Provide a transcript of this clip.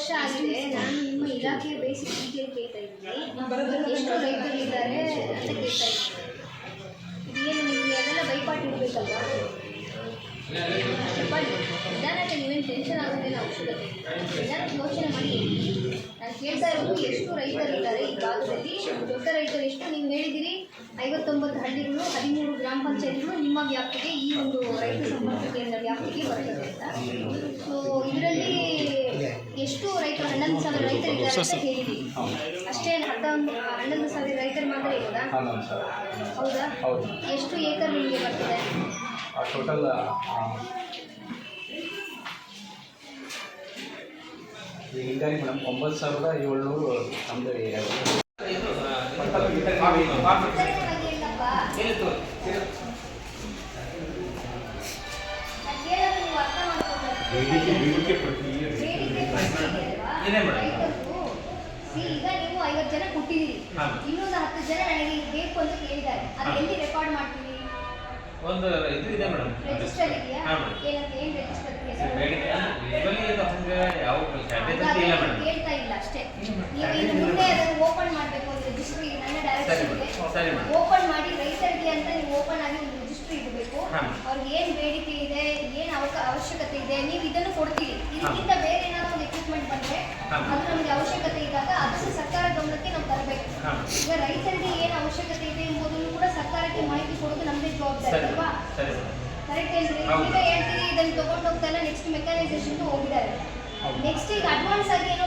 ಬಗ್ಗೆ basic detail ಕೇಳ್ತಾ ಇದ್ದೀನಿ. ಎಷ್ಟು ರೈತರು ಇದ್ದಾರೆ ಅಂತ ಕೇಳ್ತಾ ಇದ್ದೀನಿ. ಇದೇನು ನಿಮಗೆ ಅದೆಲ್ಲ ಬೈಪಾಟ್ ಇರಬೇಕಲ್ವಾ ಬಟ್ ನಿಧಾನಕ್ಕೆ ನೀವೇನು ಟೆನ್ಷನ್ ಆಗೋದೇನು ಅವಶ್ಯಕತೆ ನಿಧಾನಕ್ಕೆ ಯೋಚನೆ ಮಾಡಿ. ನಾನು ಕೇಳ್ತಾ ಇರೋದು ಎಷ್ಟು ರೈತರು ಇದ್ದಾರೆ ಈ ಭಾಗದಲ್ಲಿ. ದೊಡ್ಡ ರೈತರು ಎಷ್ಟು? ನೀವು ಹೇಳಿದ್ದೀರಿ ಐವತ್ತೊಂಬತ್ತು ಹಳ್ಳಿಗಳು, ಹದಿಮೂರು ಗ್ರಾಮ ಪಂಚಾಯತ್ಗಳು ನಿಮ್ಮ ವ್ಯಾಪ್ತಿಗೆ ಈ ಒಂದು ರೈತ ಸಂಪರ್ಕ ಕೇಂದ್ರ ವ್ಯಾಪ್ತಿಗೆ ಬರ್ತದೆ ಅಂತ. ಸೊ ಹನ್ನೊಂದು ಸಾವಿರ ರೈತರು ಇದ್ದಾರೆ ಅಂತ ಹೇಳಿದಿರಿ ಅಷ್ಟೇ ಅರ್ಧ ಒಂದು ಹನ್ನೊಂದು ಸಾವಿರ ರೈತರು ಮಾತ್ರ ಇರೋದಾ? ಹೌದಾ ಸರ್ ಹೌದಾ? ಎಷ್ಟು ಏಕರ್ ನಿಮಗೆ ಬರ್ತದೆ? ಟೋಟಲ್ ಹಿಂಗಾಗಿ ಮೇಡಮ್ ಒಂಬತ್ತು ಸಾವಿರದ ಏಳ್ನೂರು ನಮ್ಮದು ಬೇಡಿಕೆ ಬೇಡಿಕೆ ಪ್ರತಿ see, ಈಗ ನೀವು ಐವತ್ತು ಜನ ಕೊಟ್ಟಿದ್ದೀರಿ. ಇನ್ನೊಂದು ಹತ್ತು ಜನ ನನಗೆ ಬೇಕು ಅಂತ ಕೇಳಿದ್ದಾರೆ. ಅದು ಎಲ್ಲಿ ರೆಕಾರ್ಡ್ ಮಾಡ್ತೀವಿ ಒಂದು ಇದು ಇದೆ ಮೇಡಮ್. ರಿಜಿಸ್ಟರ್ ಇದೆಯಾ? ಏನಂತ ಏನು ರಿಜಿಸ್ಟರ್ ಕೇಳ್ತಾ ಇಲ್ಲ ಅಷ್ಟೇ. ನೀವು ಇನ್ನು ಮುಂದೆ ಅದನ್ನು ಓಪನ್ ಮಾಡಬೇಕು ರಿಜಿಸ್ಟ್ರಿ ನನ್ನ ಡೈರೆಕ್ಷನ್ ಓಪನ್ ಮಾಡಿ ರೈತರಿಗೆ ಅಂತ ನೀವು ಓಪನ್ ಆಗಿ ಒಂದು ರಿಜಿಸ್ಟ್ರಿ ಇಡಬೇಕು ಹಾ. ಅವ್ರಿಗೆ ಏನು ಬೇಡಿಕೆ ಇದೆ ಏನು ಅವಕ ಅವಶ್ಯಕತೆ ಇದೆ ನೀವು ಇದನ್ನು ಕೊಡ್ತೀರಿ ಇದಕ್ಕಿಂತ ಬೇರೆ ಏನಾದ್ರು ಒಂದು ಎಕ್ವಿಪ್ಮೆಂಟ್ ಬಂದರೆ ಹಾ. ಅದು ನಮಗೆ ಅವಶ್ಯಕತೆ ಇದ್ದಾಗ ಅದನ್ನು ಸರ್ಕಾರ ಗಮನಕ್ಕೆ ನಾವು ತರಬೇಕು. ಈಗ ರೈತರಿಗೆ ಏನು ಅವಶ್ಯಕತೆ ಇದೆ ಎಂಬುದನ್ನು ಕೂಡ ಸರ್ಕಾರಕ್ಕೆ ಮಾಹಿತಿ ಕೊಡೋದು ನಮ್ದೇ ಜವಾಬ್ದಾರಿ ಅಲ್ವಾ? ಕರೆಕ್ಟ್ ಹೌದು. ಈಗ ಹೇಳ್ತೀರಿ ಇದನ್ನು ತಗೊಂಡು ಹೋಗ್ತಾನೆ ನೆಕ್ಸ್ಟ್ ಮೆಕ್ಯಾನೈಸೇಷನ್ ಹೋಗಿದ್ದಾರೆ. ನೆಕ್ಸ್ಟ್ ಈಗ ಅಡ್ವಾನ್ಸ್ ಆಗಿ ಏನೋ